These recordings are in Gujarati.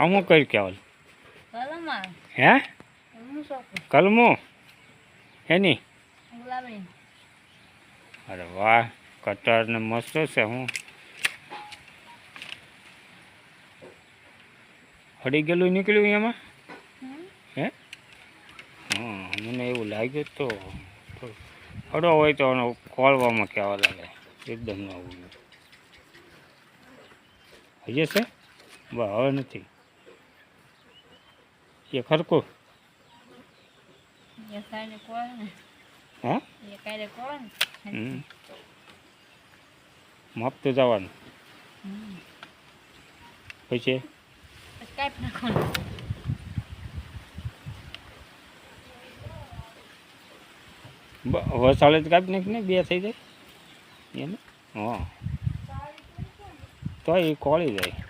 હું કરી કેવલ હે? કલમો? એની? અરે વાહ કટર ને મસ્ત છે હું. હડી ગયેલું નીકળ્યું એમાં? હે? હા મને એવું લાગ્યું તો હડો હોય તો એનો ખોલવામાં કહેવા લાગે. એકદમ નવું. હજી છે? બસ હવે નથી. કોણ? ને હા માપતું જવાનું. પછી? વસાળે જ કાપી નાખી ને બે થઈ જાય? એને હા. તો એ કોળી જાય.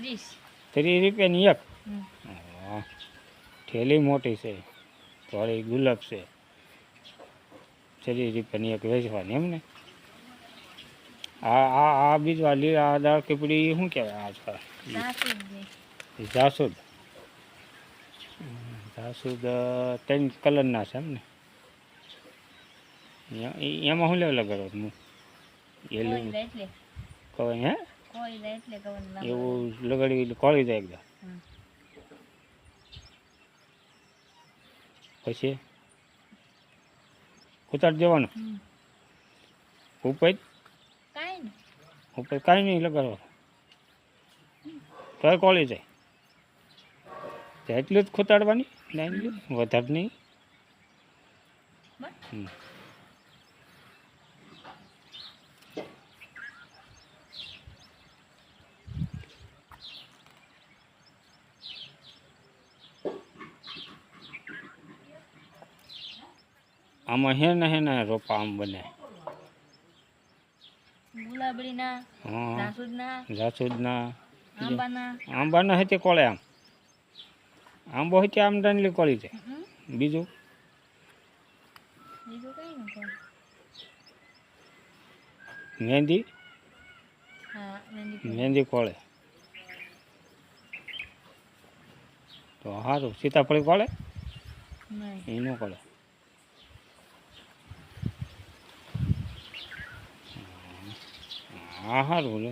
ત્રીસ ત્રીસ રૂપિયાની એક હમ. હા થેલી મોટી છે થોડી ગુલાબ છે ત્રીસ રૂપિયાની એક વેચવાની એમ ને આ આ આ બીજું આ લીલા આ દાળ કીપડી શું કહેવાય આજકાલ નાખી જ દે. એ જાસૂદ જાસૂદ અ, ત્રણ કલરના છે એમ ને એ- એ- એમાં શું લેવા લગાડો હું એ કોઈ લેવું દે એટલે કહેવાય હે એવું લગાડી એટલે કોળી જાય એકદમ. પછી? ઉતાર દેવાનું. ઉપર? કાંઈ નહીં. ઉપર કાંઈ નહીં લગાડવાનું. તોય કોળી જાય. એટલું જ ખોતાડવાની. લાઈન વધારે નહીં. આમાં હેના હેના રોપા આમ બને. ગુલાબડીના હા. જાસૂદના જાસૂદના આંબાના. આંબાના હતે કોળે આમ. આંબો હતે આમ દાંડલી કોળી છે. બીજું? બીજું કઈ નહીં મહેંદી? હા મહેંદી કોળે. તો સારું સીતાફળી કોળે? એનું કોળે. હા સારું બોલો.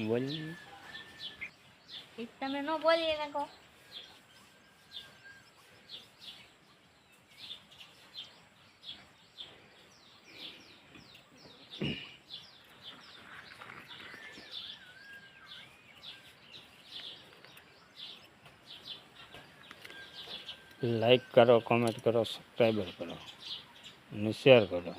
બોલ તમે ન બોલી નાખો લાઈક કરો કોમેન્ટ કરો સબસ્ક્રાઈબર કરો અને શેર કરો.